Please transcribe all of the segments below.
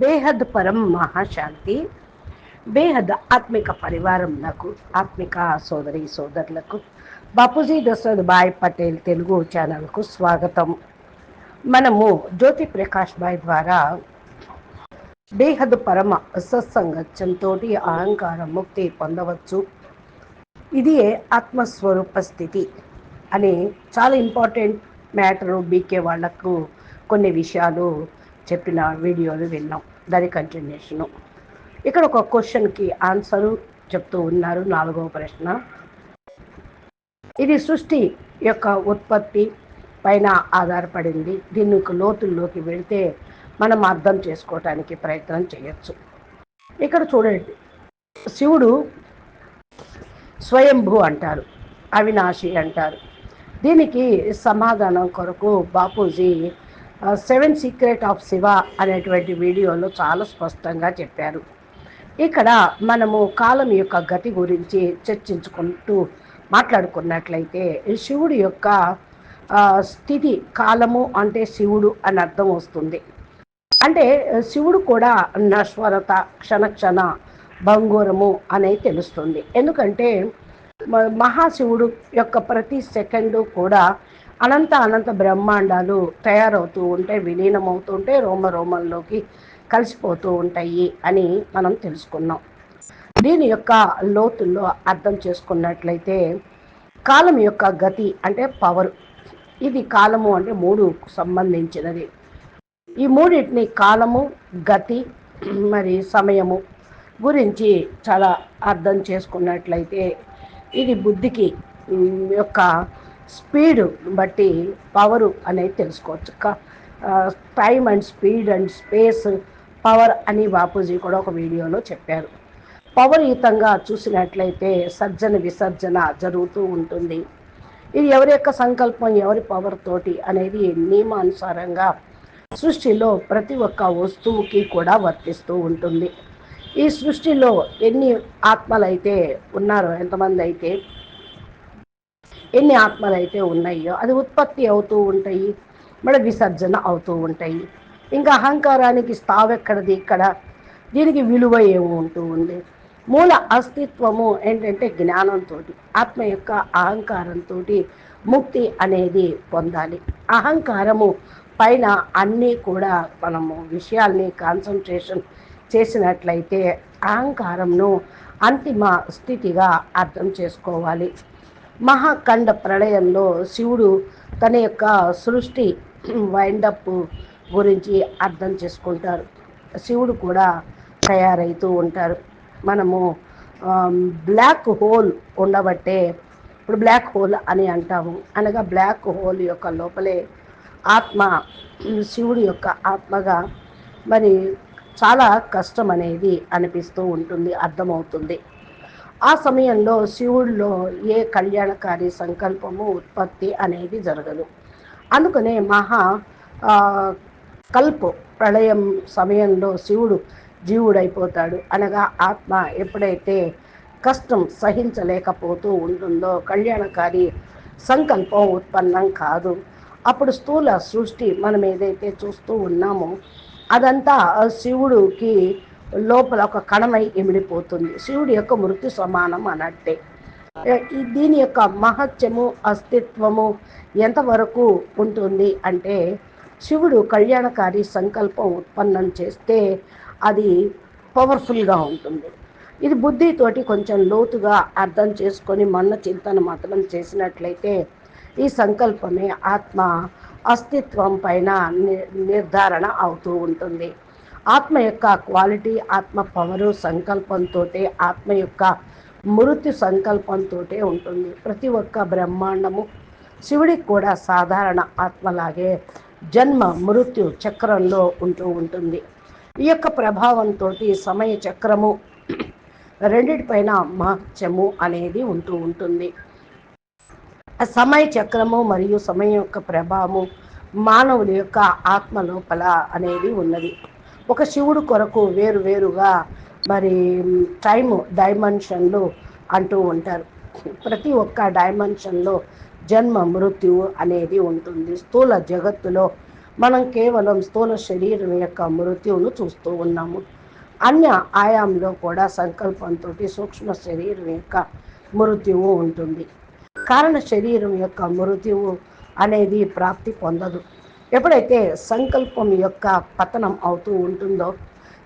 బేహద్ పరం మహాశాంతి బేహద్ ఆత్మిక పరివారం నాకు ఆత్మిక సోదరి సోదరులకు బాపూజీ దశరథ్ భాయ్ పటేల్ తెలుగు ఛానల్కు స్వాగతం. మనము జ్యోతి ప్రకాష్ భాయ్ ద్వారా బేహద్ పరమ సత్సంగత్యంతో అహంకార ముక్తి పొందవచ్చు. ఇది ఆత్మస్వరూప స్థితి అని చాలా ఇంపార్టెంట్ మ్యాటరు బీకే వాళ్ళకు కొన్ని విషయాలు చెప్పిన వీడియోలు విన్నాం. దాని కంటిన్యూషను ఇక్కడ ఒక క్వశ్చన్కి ఆన్సరు చెప్తూ ఉన్నారు నాలుగవ ప్రశ్న. ఇది సృష్టి యొక్క ఉత్పత్తి పైన ఆధారపడింది. దీన్ని లోతుల్లోకి వెళితే మనం అర్థం చేసుకోవటానికి ప్రయత్నం చేయొచ్చు. ఇక్కడ చూడండి. శివుడు స్వయంభూ అంటారు అవినాశి అంటారు. దీనికి సమాధానం కొరకు Bapuji seven secret of Shiva అనేటువంటి వీడియోలో చాలా స్పష్టంగా చెప్పారు. ఇక్కడ మనము కాలం యొక్క గతి గురించి చర్చించుకుంటూ మాట్లాడుకున్నట్లయితే శివుడి యొక్క స్థితి కాలము అంటే శివుడు అని అర్థం వస్తుంది. అంటే శివుడు కూడా నశ్వరత క్షణక్షణ భంగూరము అనేది తెలుస్తుంది. ఎందుకంటే మహాశివుడు యొక్క ప్రతి సెకండు కూడా అనంత అనంత బ్రహ్మాండాలు తయారవుతూ ఉంటే విలీనమవుతుంటే రోమ రోమంలోకి కలిసిపోతూ ఉంటాయి అని మనం తెలుసుకున్నాం. దీని యొక్క లోతుల్లో అర్థం చేసుకున్నట్లయితే కాలం యొక్క గతి అంటే పవర్. ఇది కాలము అంటే మూడు సంబంధించినది. ఈ మూడింటిని కాలము గతి మరి సమయము గురించి చాలా అర్థం చేసుకున్నట్లయితే ఇది బుద్ధికి యొక్క స్పీడ్ బట్టి పవరు అనేది తెలుసుకోవచ్చు. Time and speed and space power అని బాపూజీ కూడా ఒక వీడియోలో చెప్పారు. పవర్యుతంగా చూసినట్లయితే సర్జన విసర్జన జరుగుతూ ఉంటుంది. ఇది ఎవరి యొక్క సంకల్పం ఎవరి పవర్ తోటి అనేది నియమానుసారంగా సృష్టిలో ప్రతి ఒక్క వస్తువుకి కూడా వర్తిస్తూ ఉంటుంది. ఈ సృష్టిలో ఎన్ని ఆత్మలైతే ఉన్నారో ఎంతమంది అయితే ఎన్ని ఆత్మలు అయితే ఉన్నాయో అది ఉత్పత్తి అవుతూ ఉంటాయి మళ్ళీ విసర్జన అవుతూ ఉంటాయి. ఇంకా అహంకారానికి స్థావెక్కడది ఇక్కడ? దీనికి విలువ ఏమి ఉంటూ ఉంది. మూల అస్తిత్వము ఏంటంటే జ్ఞానంతో ఆత్మ యొక్క అహంకారంతో ముక్తి అనేది పొందాలి. అహంకారము పైన అన్నీ కూడా మనము విషయాల్ని కాన్సన్ట్రేషన్ చేసినట్లయితే అహంకారంను అంతిమ స్థితిగా అర్థం చేసుకోవాలి. మహాఖండ ప్రళయంలో శివుడు తన యొక్క సృష్టి వైండప్ గురించి అర్థం చేసుకుంటారు. శివుడు కూడా తయారవుతూ ఉంటారు. మనము బ్లాక్ హోల్ ఉండబట్టే ఇప్పుడు బ్లాక్ హోల్ అని అంటాము. అనగా బ్లాక్ హోల్ యొక్క లోపలే ఆత్మ శివుడి యొక్క ఆత్మగా మరి చాలా కష్టం అనేది అనిపిస్తూ ఉంటుంది అర్థమవుతుంది. ఆ సమయంలో శివుడిలో ఏ కళ్యాణకారి సంకల్పము ఉత్పత్తి అనేది జరగదు. అందుకనే మహా కల్పు ప్రళయం సమయంలో శివుడు జీవుడైపోతాడు. అనగా ఆత్మ ఎప్పుడైతే కష్టం సహించలేకపోతూ ఉంటుందో కళ్యాణకారి సంకల్పం ఉత్పన్నం కాదు. అప్పుడు స్థూల సృష్టి మనం ఏదైతే చూస్తూ ఉన్నామో అదంతా శివుడికి లోపల ఒక కణమై ఇమిడిపోతుంది శివుడి యొక్క మృతి సమానం అన్నట్టే. దీని యొక్క మహత్యము అస్తిత్వము ఎంతవరకు ఉంటుంది అంటే శివుడు కళ్యాణకారి సంకల్పం ఉత్పన్నం చేస్తే అది పవర్ఫుల్గా ఉంటుంది. ఇది బుద్ధితోటి కొంచెం లోతుగా అర్థం చేసుకొని మన చింతన మాత్రం చేసినట్లయితే ఈ సంకల్పమే ఆత్మ అస్తిత్వం పైన నిర్ధారణ అవుతూ ఉంటుంది. ఆత్మ యొక్క క్వాలిటీ ఆత్మ పవరు సంకల్పంతో ఆత్మ యొక్క మృత్యు సంకల్పంతో ఉంటుంది. ప్రతి ఒక్క బ్రహ్మాండము శివుడికి కూడా సాధారణ ఆత్మలాగే జన్మ మృత్యు చక్రంలో ఉంటూ ఉంటుంది. ఈ యొక్క ప్రభావంతో సమయ చక్రము రెండిటిపైన మహత్యము అనేది ఉంటూ ఉంటుంది. సమయ చక్రము మరియు సమయం యొక్క ప్రభావము మానవుల యొక్క ఆత్మ లోపల అనేది ఉన్నది. ఒక శివుడు కొరకు వేరు వేరుగా మరి టైమ్ డైమెన్షన్లు అంటూ ఉంటారు. ప్రతి ఒక్క డైమెన్షన్లో జన్మ మృత్యువు అనేది ఉంటుంది. స్థూల జగత్తులో మనం కేవలం స్థూల శరీరం యొక్క మృత్యువును చూస్తూ ఉన్నాము. అన్య ఆయాంలో కూడా సంకల్పంతో సూక్ష్మ శరీరం యొక్క మృత్యువు ఉంటుంది. కారణ శరీరం యొక్క మృత్యువు అనేది ప్రాప్తి పొందదు. ఎప్పుడైతే సంకల్పం యొక్క పతనం అవుతూ ఉంటుందో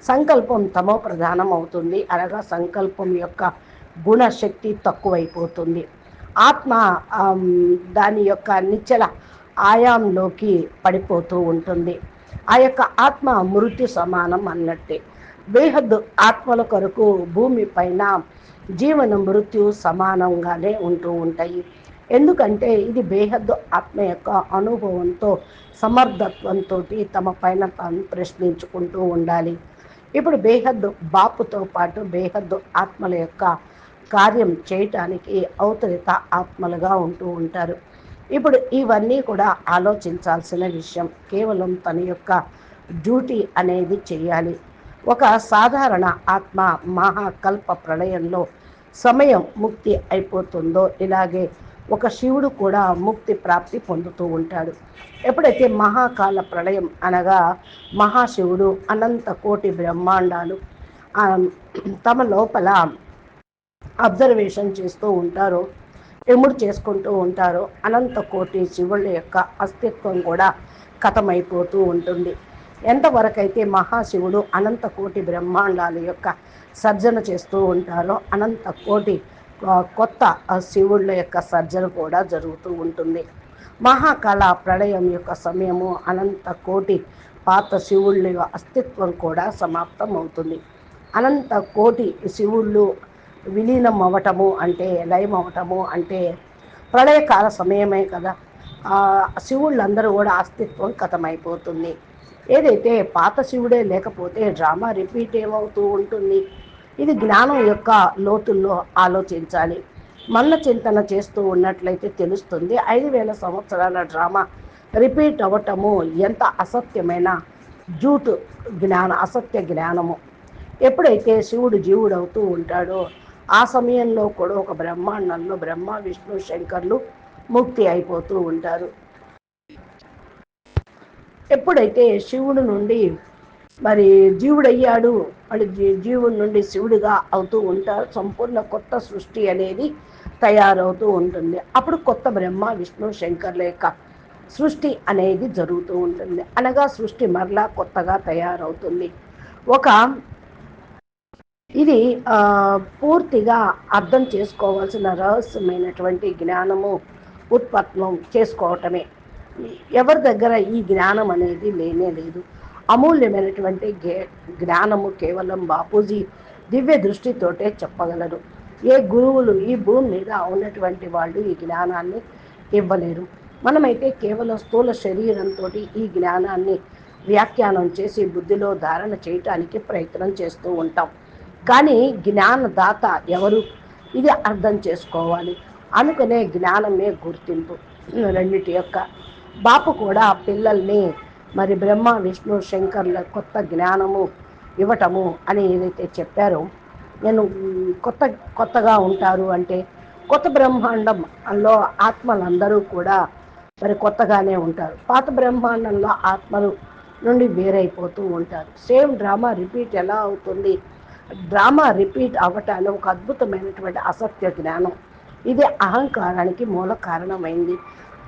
సంకల్పం తమో ప్రధానం అవుతుంది. అనగా సంకల్పం యొక్క గుణశక్తి తక్కువైపోతుంది. ఆత్మ దాని యొక్క నిచ్చల ఆయాంలోకి పడిపోతూ ఉంటుంది. ఆ యొక్క ఆత్మ మృత్యు సమానం అన్నట్టే. బేహద్దు ఆత్మల కొరకు భూమి పైన జీవన మృత్యు సమానంగానే ఉంటూ ఉంటాయి. ఎందుకంటే ఇది బేహద్దు ఆత్మ యొక్క అనుభవంతో సమర్థత్వంతో తమ పైన తాను ప్రశ్నించుకుంటూ ఉండాలి. ఇప్పుడు బేహద్దు బాపుతో పాటు బేహద్దు ఆత్మల యొక్క కార్యం చేయటానికి అవతరిత ఆత్మలుగా ఉంటూ ఉంటారు. ఇప్పుడు ఇవన్నీ కూడా ఆలోచించాల్సిన విషయం. కేవలం తన యొక్క డ్యూటీ అనేది చేయాలి. ఒక సాధారణ ఆత్మ మహాకల్ప ప్రళయంలో సమయం ముక్తి అయిపోతుందో ఇలాగే ఒక శివుడు కూడా ముక్తి ప్రాప్తి పొందుతూ ఉంటాడు. ఎప్పుడైతే మహాకాల ప్రళయం అనగా మహాశివుడు అనంత కోటి బ్రహ్మాండాలు తమ లోపల అబ్జర్వేషన్ చేస్తూ ఉంటారో ఎముడు చేసుకుంటూ ఉంటారో అనంత కోటి శివుళ్ళ యొక్క అస్తిత్వం కూడా కథమైపోతూ ఉంటుంది. ఎంతవరకైతే మహాశివుడు అనంత కోటి బ్రహ్మాండాల యొక్క సర్జన చేస్తూ ఉంటారో అనంత కోటి కొత్త శివుళ్ళ యొక్క సర్జన కూడా జరుగుతూ ఉంటుంది. మహాకాల ప్రళయం యొక్క సమయము అనంత కోటి పాత శివుళ్ళ అస్తిత్వం కూడా సమాప్తం అవుతుంది అనంత కోటి శివుళ్ళు విలీనం అవ్వటము అంటే లయం అవ్వటము అంటే ప్రళయకాల సమయమే కదా. శివుళ్ళందరూ కూడా అస్తిత్వం కథమైపోతుంది. ఏదైతే పాత శివుడే లేకపోతే డ్రామా రిపీట్ ఏమవుతూ ఉంటుంది? ఇది జ్ఞానం యొక్క లోతుల్లో ఆలోచించాలి. మల్ల చింతన చేస్తూ ఉన్నట్లయితే తెలుస్తుంది. ఐదు వేల సంవత్సరాల డ్రామా రిపీట్ అవ్వటము ఎంత అసత్యమైన జూటు జ్ఞాన అసత్య జ్ఞానము. ఎప్పుడైతే శివుడు జీవుడు అవుతూ ఉంటాడో ఆ సమయంలో కూడా ఒక బ్రహ్మాండంలో బ్రహ్మ విష్ణు శంకర్లు ముక్తి అయిపోతూ ఉంటారు. ఎప్పుడైతే శివుడు నుండి మరి జీవుడయ్యాడు. మళ్ళీ జీవుడి నుండి శివుడిగా అవుతూ ఉంటారు సంపూర్ణ కొత్త సృష్టి అనేది తయారవుతూ ఉంటుంది. అప్పుడు కొత్త బ్రహ్మ విష్ణు శంకర్ల యొక్క సృష్టి అనేది జరుగుతూ ఉంటుంది. అనగా సృష్టి మరలా కొత్తగా తయారవుతుంది. ఒక ఇది పూర్తిగా అర్థం చేసుకోవాల్సిన రహస్యమైనటువంటి జ్ఞానము ఉత్పత్నం చేసుకోవటమే. ఎవరి దగ్గర ఈ జ్ఞానం అనేది లేనే లేదు. అమూల్యమైనటువంటి జ్ఞానము కేవలం బాపూజీ దివ్య దృష్టితోటే చెప్పగలరు. ఏ గురువులు ఈ భూమి మీద ఉన్నటువంటి వాళ్ళు ఈ జ్ఞానాన్ని ఇవ్వలేరు. మనమైతే కేవలం స్థూల శరీరంతో ఈ జ్ఞానాన్ని వ్యాఖ్యానం చేసి బుద్ధిలో ధారణ చేయటానికి ప్రయత్నం చేస్తూ ఉంటాం. కానీ జ్ఞానదాత ఎవరు? ఇది అర్థం చేసుకోవాలి. అనుకునే జ్ఞానమే గుర్తింపు. రెండిటి యొక్క బాపు కూడా పిల్లల్ని మరి బ్రహ్మ విష్ణు శంకర్ల కొత్త జ్ఞానము ఇవ్వటము అని ఏదైతే చెప్పారో నేను కొత్త కొత్తగా ఉంటారు అంటే కొత్త బ్రహ్మాండంలో ఆత్మలందరూ కూడా మరి కొత్తగానే ఉంటారు. పాత బ్రహ్మాండంలో ఆత్మలు నుండి వేరైపోతూ ఉంటారు. సేమ్ డ్రామా రిపీట్ ఎలా అవుతుంది? డ్రామా రిపీట్ అవ్వటానికి ఒక అద్భుతమైనటువంటి అసత్య జ్ఞానం. ఇది అహంకారానికి మూల కారణమైంది.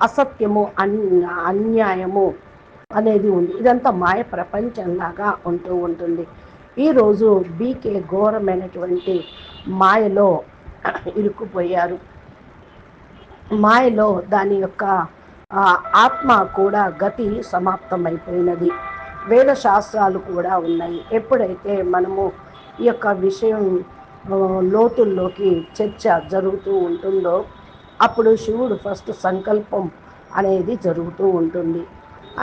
అసత్యము అన్యాయము అనేది ఉంది. ఇదంతా మాయ ప్రపంచంలాగా ఉంటూ ఉంటుంది. ఈరోజు బీకే ఘోరమైనటువంటి మాయలో ఇరుక్కుపోయారు. మాయలో దాని యొక్క ఆత్మ కూడా గతి సమాప్తమైపోయినది. వేద శాస్త్రాలు కూడా ఉన్నాయి. ఎప్పుడైతే మనము ఈ యొక్క విషయం లోతుల్లోకి చర్చ జరుగుతూ ఉంటుందో అప్పుడు శివుడు ఫస్ట్ సంకల్పం అనేది జరుగుతూ ఉంటుంది.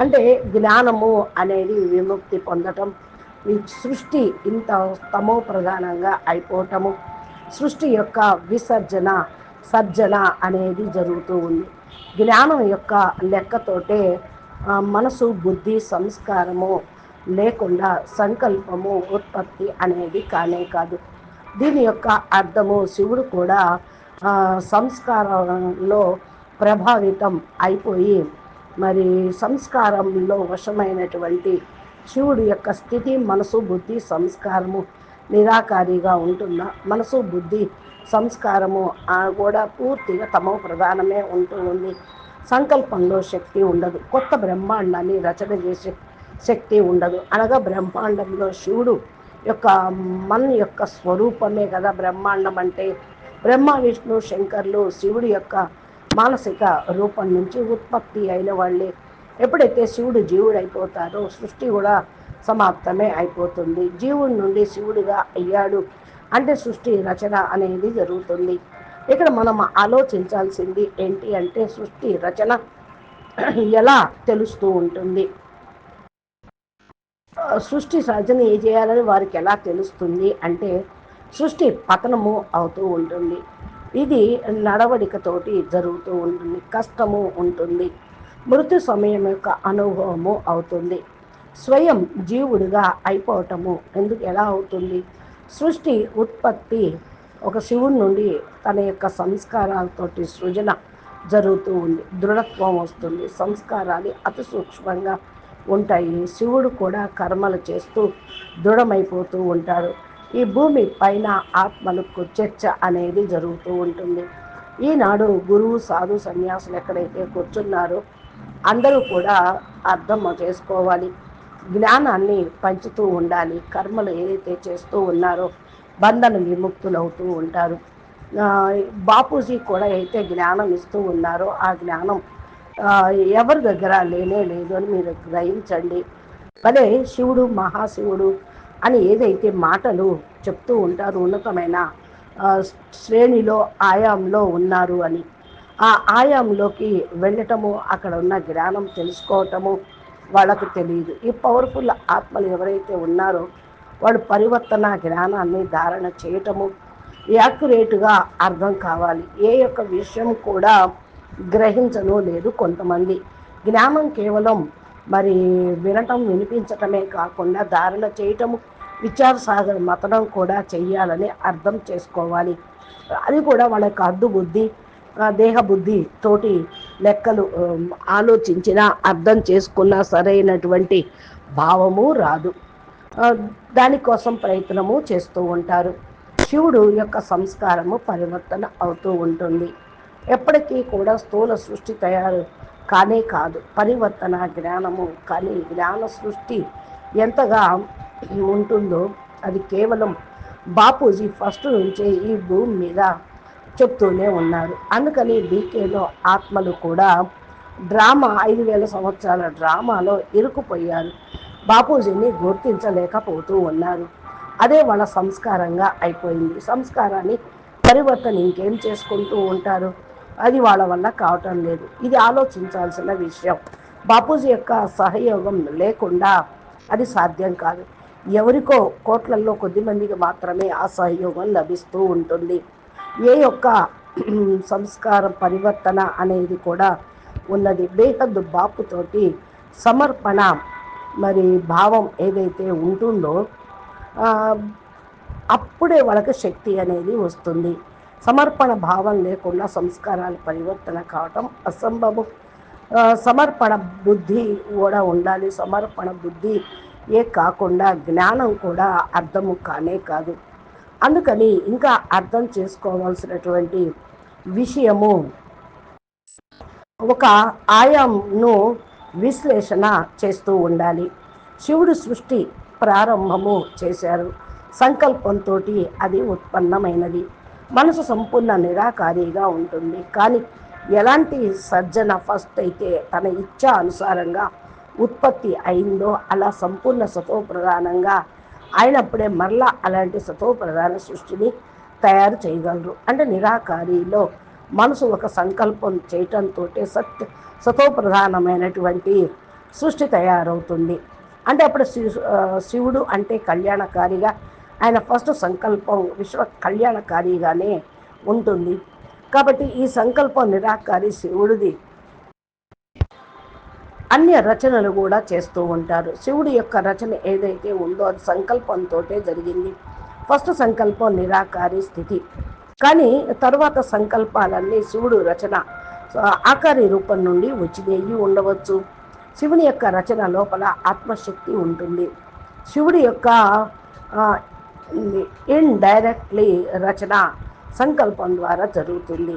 అంటే జ్ఞానము అనేది విముక్తి పొందటం ఈ సృష్టి ఇంత తమో ప్రధానంగా అయిపోవటము. సృష్టి యొక్క విసర్జన సర్జన అనేది జరుగుతూ ఉంది. జ్ఞానం యొక్క లెక్కతోటే మనసు బుద్ధి సంస్కారము లేకుండా సంకల్పము ఉత్పత్తి అనేది కానే కాదు. దీని యొక్క అర్థము శివుడు కూడా సంస్కారంలో ప్రభావితం అయిపోయి మరి సంస్కారంలో వశమైనటువంటి శివుడు యొక్క స్థితి మనసు బుద్ధి సంస్కారము నిరాకారిగా ఉంటున్న మనసు బుద్ధి సంస్కారము కూడా పూర్తిగా తమ ప్రధానమే ఉంటూ ఉంది. సంకల్పంలో శక్తి ఉండదు. కొత్త బ్రహ్మాండాన్ని రచన చేసే శక్తి ఉండదు. అనగా బ్రహ్మాండంలో శివుడు యొక్క మన యొక్క స్వరూపమే కదా బ్రహ్మాండం అంటే. బ్రహ్మ విష్ణు శంకర్లు శివుడి యొక్క మానసిక రూపం నుంచి ఉత్పత్తి అయిన వాళ్ళే. ఎప్పుడైతే శివుడు జీవుడు అయిపోతారో సృష్టి కూడా సమాప్తమే అయిపోతుంది. జీవుడి నుండి శివుడిగా అయ్యాడు అంటే సృష్టి రచన అనేది జరుగుతుంది. ఇక్కడ మనం ఆలోచించాల్సింది ఏంటి అంటే సృష్టి రచన ఎలా తెలుస్తూ ఉంటుంది? సృష్టి రచన ఏ చేయాలని వారికి ఎలా తెలుస్తుంది అంటే సృష్టి పతనము అవుతూ ఉంటుంది. ఇది నడవడికతోటి జరుగుతూ ఉంటుంది కష్టము ఉంటుంది మృత్యు సమయం యొక్క అనుభవము అవుతుంది. స్వయం జీవుడిగా అయిపోవటము ఎందుకు ఎలా అవుతుంది? సృష్టి ఉత్పత్తి ఒక శివుడి నుండి తన యొక్క సంస్కారాలతోటి సృజన జరుగుతూ ఉంది. దృఢత్వం వస్తుంది సంస్కారాలు అతి సూక్ష్మంగా ఉంటాయి. శివుడు కూడా కర్మలు చేస్తూ దృఢమైపోతూ ఉంటారు ఈ భూమి పైన ఆత్మలకు చర్చ అనేది జరుగుతూ ఉంటుంది. ఈనాడు గురువు సాధు సన్యాసులు ఎక్కడైతే కూర్చున్నారో అందరూ కూడా అర్థం చేసుకోవాలి. జ్ఞానాన్ని పంచుతూ ఉండాలి. కర్మలు ఏదైతే చేస్తూ ఉన్నారో బంధన విముక్తులవుతూ ఉంటారు. బాపూజీ కూడా అయితే జ్ఞానం ఇస్తూ ఉన్నారో ఆ జ్ఞానం ఎవరి దగ్గర లేనే లేదు అని మీరు గ్రహించండి. భలే శివుడు మహాశివుడు అని ఏదైతే మాటలు చెప్తూ ఉంటారు ఉన్నతమైన శ్రేణిలో ఆయాంలో ఉన్నారు అని. ఆ ఆయాంలోకి వెళ్ళటము అక్కడ ఉన్న జ్ఞానం తెలుసుకోవటము వాళ్ళకు తెలియదు. ఈ పవర్ఫుల్ ఆత్మలు ఎవరైతే ఉన్నారో వాడు పరివర్తన జ్ఞానాన్ని ధారణ చేయటము యాక్యురేట్గా అర్థం కావాలి. ఏ యొక్క విషయం కూడా గ్రహించను లేదు కొంతమంది. జ్ఞానం కేవలం మరి వినటం వినిపించటమే కాకుండా దారిలో చేయటము విచారసాగర్ మతనం కూడా చెయ్యాలని అర్థం చేసుకోవాలి. అది కూడా వాళ్ళకి అద్దు బుద్ధి దేహబుద్ధి తోటి లెక్కలు ఆలోచించినా అర్థం చేసుకున్నా సరైనటువంటి భావము రాదు. దానికోసం ప్రయత్నము చేస్తూ ఉంటారు. శివుడు యొక్క సంస్కారము పరివర్తన అవుతూ ఉంటుంది. ఎప్పటికీ కూడా స్థూల సృష్టి తయారు కానే కాదు. పరివర్తన జ్ఞానము కానీ జ్ఞాన సృష్టి ఎంతగా ఉంటుందో అది కేవలం బాపూజీ ఫస్ట్ నుంచే ఈ భూమి మీద చెప్తూనే ఉన్నారు. అందుకని డీకేలో ఆత్మలు కూడా డ్రామా ఐదు వేల సంవత్సరాల డ్రామాలో ఇరుకుపోయారు బాపూజీని గుర్తించలేకపోతూ ఉన్నారు. అదే వాళ్ళ సంస్కారంగా అయిపోయింది. సంస్కారాన్ని పరివర్తన ఇంకేం చేసుకుంటూ ఉంటారు? అది వాళ్ళ వల్ల కావటం లేదు. ఇది ఆలోచించాల్సిన విషయం. బాపూజీ యొక్క సహయోగం లేకుండా అది సాధ్యం కాదు. ఎవరికో కోట్లల్లో కొద్ది మందికి మాత్రమే ఆ సహయోగం లభిస్తూ ఉంటుంది. ఏ యొక్క సంస్కారం పరివర్తన అనేది కూడా ఉన్నది. బేహద్దు బాపుతోటి సమర్పణ మరి భావం ఏదైతే ఉంటుందో అప్పుడే వాళ్ళకి శక్తి అనేది వస్తుంది. సమర్పణ భావం లేకుండా సంస్కారాలు పరివర్తన కావటం అసంభవం. సమర్పణ బుద్ధి కూడా ఉండాలి. సమర్పణ బుద్ధి ఏ కాకుండా జ్ఞానం కూడా అర్థము కానే కాదు. అందుకని ఇంకా అర్థం చేసుకోవాల్సినటువంటి విషయము ఒక ఆయాంను విశ్లేషణ చేస్తూ ఉండాలి. శివుడు సృష్టి ప్రారంభము చేశారు. సంకల్పంతో అది ఉత్పన్నమైనది. మనసు సంపూర్ణ నిరాకారిగా ఉంటుంది. కానీ ఎలాంటి సర్జన ఫస్ట్ అయితే తన ఇచ్చా అనుసారంగా ఉత్పత్తి అయిందో అలా సంపూర్ణ సతోప్రధానంగా అయినప్పుడే మరలా అలాంటి సతోప్రధాన సృష్టిని తయారు చేయగలరు. అంటే నిరాకారిలో మనసు ఒక సంకల్పం చేయటంతో సత్ సతోప్రధానమైనటువంటి సృష్టి తయారవుతుంది. అంటే అప్పుడు శివుడు అంటే కళ్యాణకారిగా ఆయన ఫస్ట్ సంకల్పం విశ్వ కళ్యాణకారిగానే ఉంటుంది. కాబట్టి ఈ సంకల్పం నిరాకారి శివుడిది. అన్య రచనలు కూడా చేస్తూ ఉంటారు. శివుడి యొక్క రచన ఏదైతే ఉందో అది సంకల్పంతో జరిగింది. ఫస్ట్ సంకల్పం నిరాకారి స్థితి. కానీ తరువాత సంకల్పాలన్నీ శివుడు రచన ఆకారి రూపం నుండి వచ్చినవి ఉండవచ్చు. శివుని యొక్క రచన లోపల ఆత్మశక్తి ఉంటుంది. శివుడి యొక్క ఇన్ డైరెక్ట్లీ రచన సంకల్పం ద్వారా జరుగుతుంది.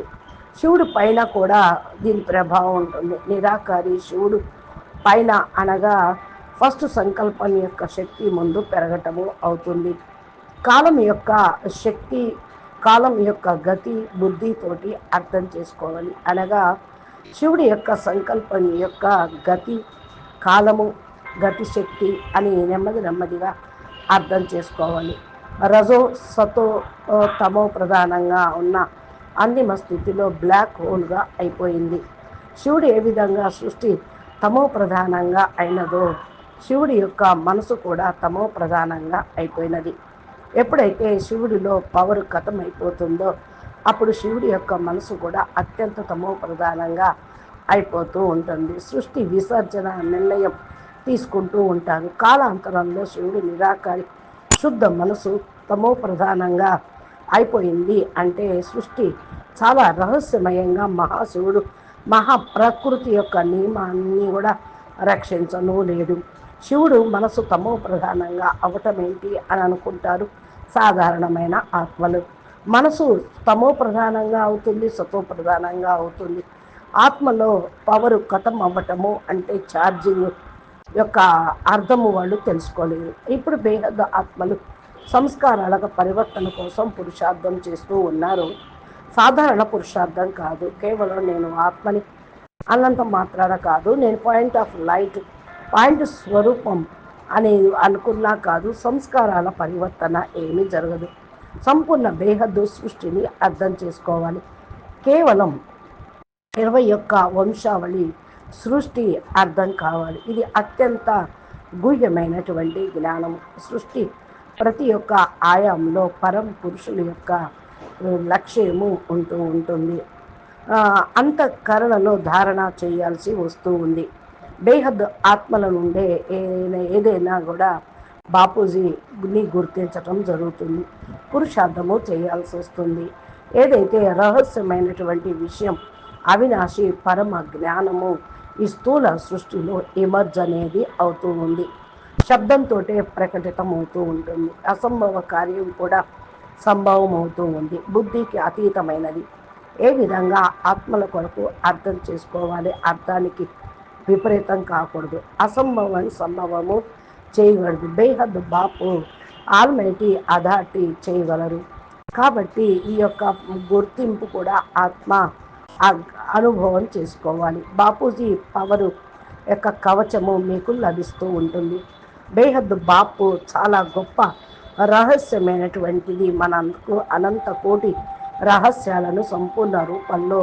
శివుడు పైన కూడా దీని ప్రభావం ఉంటుంది. నిరాకారి శివుడు పైన అనగా ఫస్ట్ సంకల్పం యొక్క శక్తి ముందు పెరగటము అవుతుంది. కాలం యొక్క శక్తి కాలం యొక్క గతి బుద్ధితోటి అర్థం చేసుకోవాలి. అనగా శివుడి యొక్క సంకల్పం యొక్క గతి కాలము గతి శక్తి అని నెమ్మది నెమ్మదిగా అర్థం చేసుకోవాలి. రజో సతో తమో ప్రధానంగా ఉన్న అన్నిమ స్థితిలో బ్లాక్ హోల్గా అయిపోయింది. శివుడు ఏ విధంగా సృష్టి తమో ప్రధానంగా అయినదో శివుడి యొక్క మనసు కూడా తమో ప్రధానంగా అయిపోయినది. ఎప్పుడైతే శివుడిలో పవర్ అయిపోతుందో అప్పుడు శివుడి యొక్క మనసు కూడా అత్యంత తమో ప్రధానంగా అయిపోతూ ఉంటుంది. సృష్టి విసర్జన నిర్ణయం తీసుకుంటూ ఉంటారు. కాలాంతరంలో శివుడు నిరాకారి శుద్ధ మనసు తమో ప్రధానంగా అయిపోయింది అంటే సృష్టి చాలా రహస్యమయంగా మహాశివుడు మహాప్రకృతి యొక్క నియమాన్ని కూడా రక్షించను లేడు శివుడు మనసు తమో ప్రధానంగా అవటం ఏంటి అని అనుకుంటారు సాధారణమైన ఆత్మలు. మనసు తమో ప్రధానంగా అవుతుంది సతో ప్రధానంగా అవుతుంది. ఆత్మలో పవర్ కథం అవ్వటము అంటే ఛార్జింగ్ యొక్క అర్థము వాళ్ళు తెలుసుకోలేరు ఇప్పుడు భేద ఆత్మలు సంస్కారాలకు పరివర్తన కోసం పురుషార్థం చేస్తూ ఉన్నారు. సాధారణ పురుషార్థం కాదు. కేవలం నేను ఆత్మని అన్నంత మాత్రాన కాదు నేను పాయింట్ ఆఫ్ లైట్ పాయింట్ స్వరూపం అని అనుకున్నా కాదు సంస్కారాల పరివర్తన ఏమీ జరగదు. సంపూర్ణ బేహద్దు సృష్టిని అర్థం చేసుకోవాలి. కేవలం ఇరవై యొక్క వంశావళి సృష్టి అర్థం కావాలి. ఇది అత్యంత గుహ్యమైనటువంటి జ్ఞానం. సృష్టి ప్రతి ఒక్క ఆయాంలో పరం పురుషుల యొక్క లక్ష్యము ఉంటూ ఉంటుంది. అంతఃకరణలో ధారణ చేయాల్సి వస్తూ ఉంది. బేహద్ ఆత్మల నుండే ఏదైనా కూడా బాపూజీని గుర్తించటం జరుగుతుంది. పురుషార్థము చేయాల్సి వస్తుంది. ఏదైతే రహస్యమైనటువంటి విషయం అవినాశి పరమ జ్ఞానము ఈ స్థూల సృష్టిలో ఎమర్జ్ అనేది అవుతూ ఉంది. శబ్దంతో ప్రకటితం అవుతూ ఉంటుంది. అసంభవ కార్యం కూడా సంభవం అవుతూ ఉంది. బుద్ధికి అతీతమైనది. ఏ విధంగా ఆత్మల కొరకు అర్థం చేసుకోవాలి అర్థానికి విపరీతం కాకూడదు. అసంభవం సంభవము చేయగలదు. బేహద్ బాపు ఆల్మైటీ అథారిటీ చేయగలరు. కాబట్టి ఈ యొక్క గుర్తింపు కూడా ఆత్మ అనుభవం చేసుకోవాలి. బాపూజీ పవరు యొక్క కవచము మీకు లభిస్తూ ఉంటుంది. బేహద్ బాపు చాలా గొప్ప రహస్యమైనటువంటిది మనకు అనంత కోటి రహస్యాలను సంపూర్ణ రూపంలో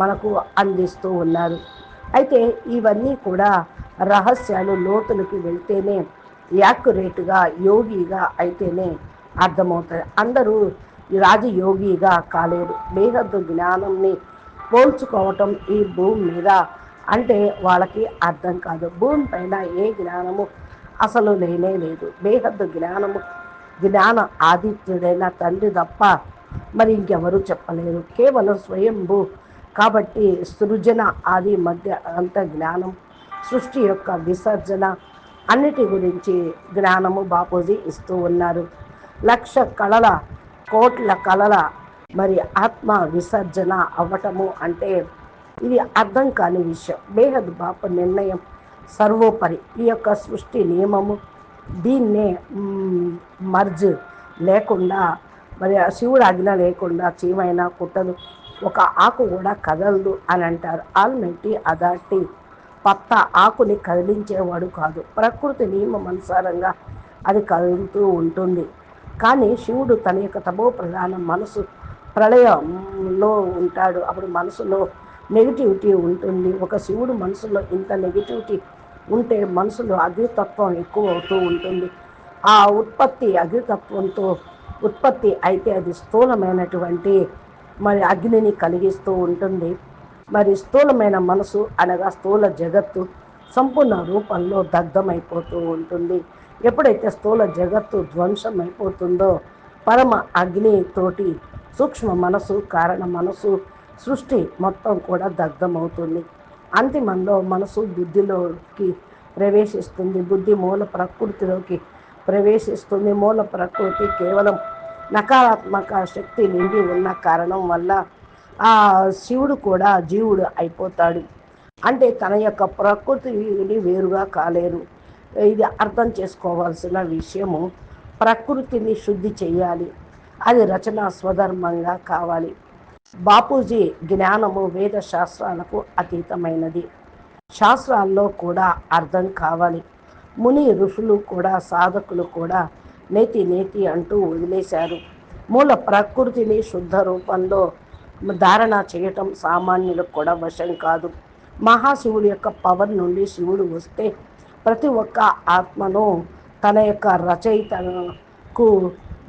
మనకు అందిస్తూ ఉన్నారు. అయితే ఇవన్నీ కూడా రహస్యాలు లోతులకి వెళ్తేనే యాక్యురేట్గా యోగిగా అయితేనే అర్థమవుతాయి. అందరూ రాజయోగిగా కాలేరు. బేహద్దు జ్ఞానంని పోల్చుకోవటం ఈ భూమి మీద అంటే వాళ్ళకి అర్థం కాదు. భూమి పైన ఏ జ్ఞానము అసలు లేనే లేదు. బేహద్దు జ్ఞానము. జ్ఞాన ఆదిత్యుడైన తండ్రి తప్ప మరి ఇంకెవరూ చెప్పలేరు. కేవలం స్వయంభూ. కాబట్టి సృజన ఆది మధ్య అంత జ్ఞానం సృష్టి యొక్క విసర్జన అన్నిటి గురించి జ్ఞానము బాపూజీ ఇస్తూ ఉన్నారు. లక్ష కళల కోట్ల కళల మరి ఆత్మ విసర్జన అవ్వటము అంటే ఇది అర్థం కాని విషయం. బేహద్ బాప నిర్ణయం సర్వోపరి. ఈ యొక్క సృష్టి నియమము దీన్నే మర్జ్ లేకుండా మరి శివుడు అగ్న లేకుండా చీమైనా కుట్టదు. ఒక ఆకు కూడా కదలదు అని అంటారు. ఆల్మెట్టి అదాటి పత్త ఆకుని కదిలించేవాడు కాదు. ప్రకృతి నియమం అనుసారంగా అది కదులుతూ ఉంటుంది. కానీ శివుడు తన యొక్క తమో ప్రధాన మనసు ప్రళయంలో ఉంటాడు. అప్పుడు మనసులో నెగిటివిటీ ఉంటుంది. ఒక శివుడు మనసులో ఇంత నెగిటివిటీ ఉంటే మనసులో అగ్నితత్వం ఎక్కువ అవుతూ ఉంటుంది. ఆ ఉత్పత్తి అగ్నితత్వంతో ఉత్పత్తి అయితే అది స్థూలమైనటువంటి మరి అగ్నిని కలిగిస్తూ ఉంటుంది. మరి స్థూలమైన మనసు అనగా స్థూల జగత్తు సంపూర్ణ రూపంలో దగ్ధమైపోతూ ఉంటుంది. ఎప్పుడైతే స్థూల జగత్తు ధ్వంసం అయిపోతుందో పరమ అగ్నితోటి సూక్ష్మ మనసు కారణ మనసు సృష్టి మొత్తం కూడా దగ్ధమవుతుంది. అంతిమంలో మనసు బుద్ధిలోకి ప్రవేశిస్తుంది. బుద్ధి మూల ప్రకృతిలోకి ప్రవేశిస్తుంది. మూల ప్రకృతి కేవలం నకారాత్మక శక్తి నిండి ఉన్న కారణం వల్ల ఆ శివుడు కూడా జీవుడు అయిపోతాడు. అంటే తన యొక్క ప్రకృతిని వేరుగా కాలేరు. ఇది అర్థం చేసుకోవాల్సిన విషయము. ప్రకృతిని శుద్ధి చేయాలి అది రచన స్వధర్మంగా కావాలి. బాపూజీ జ్ఞానము వేద శాస్త్రాలకు అతీతమైనది. శాస్త్రాల్లో కూడా అర్థం కావాలి. ముని ఋషులు కూడా సాధకులు కూడా నేతి నేతి అంటూ వదిలేశారు. మూల ప్రకృతిని శుద్ధ రూపంలో ధారణ చేయటం సామాన్యులకు కూడా వశం కాదు. మహాశివుడి యొక్క పవర్ నుండి శివుడు వస్తే ప్రతి ఒక్క ఆత్మను తన యొక్క రచయితకు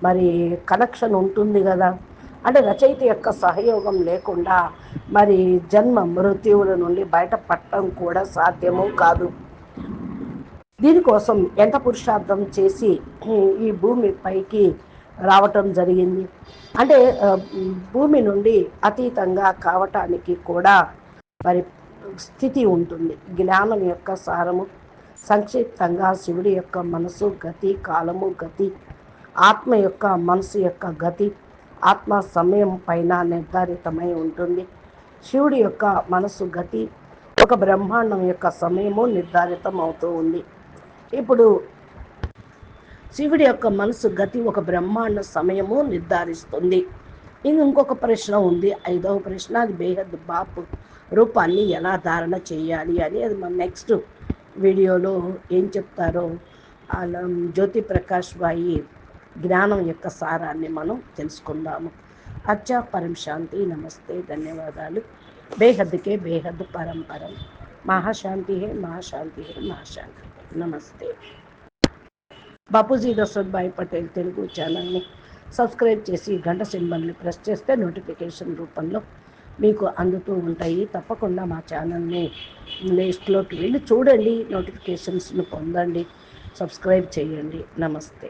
మరి కనెక్షన్ ఉంటుంది కదా. అంటే రచయిత యొక్క సహయోగం లేకుండా మరి జన్మ మృత్యువుల నుండి బయటపడటం కూడా సాధ్యము కాదు. దీనికోసం ఎంత పురుషార్థం చేసి ఈ భూమి పైకి రావటం జరిగింది? అంటే భూమి నుండి అతీతంగా కావటానికి కూడా మరి స్థితి ఉంటుంది. జ్ఞానం యొక్క సారము సంక్షిప్తంగా శివుడి యొక్క మనసు గతి కాలము గతి ఆత్మ యొక్క మనసు యొక్క గతి ఆత్మ సమయం పైన నిర్ధారితమై ఉంటుంది. శివుడి యొక్క మనసు గతి ఒక బ్రహ్మాండం యొక్క సమయము నిర్ధారితం అవుతూ ఉంది. ఇప్పుడు శివుడి యొక్క మనసు గతి ఒక బ్రహ్మాండ సమయము నిర్ధారిస్తుంది. ఇది ఇంకొక ప్రశ్న ఉంది. ఐదవ ప్రశ్న అది బేహద్ బాపు రూపాన్ని ఎలా ధారణ చేయాలి అని. అది మన నెక్స్ట్ వీడియోలో ఏం చెప్తారో జ్యోతి ప్రకాష్ బాయి జ్ఞానం యొక్క సారాన్ని మనం తెలుసుకుందాము. అచ్చా పరం శాంతి నమస్తే ధన్యవాదాలు. బేహద్కే బేహద్ పరంపరం మహాశాంతి హే మహాశాంతి హే మహాశాంతి. నమస్తే. బాపూజీ దశరథ్ భాయ్ పటేల్ తెలుగు ఛానల్ని సబ్స్క్రైబ్ చేసి గంట సింబల్ని ప్రెస్ చేస్తే నోటిఫికేషన్ రూపంలో మీకు అందుతూ ఉంటాయి. తప్పకుండా మా ఛానల్ని లిస్ట్లోకి వెళ్ళి చూడండి. నోటిఫికేషన్స్ను పొందండి. సబ్స్క్రైబ్ చేయండి. నమస్తే.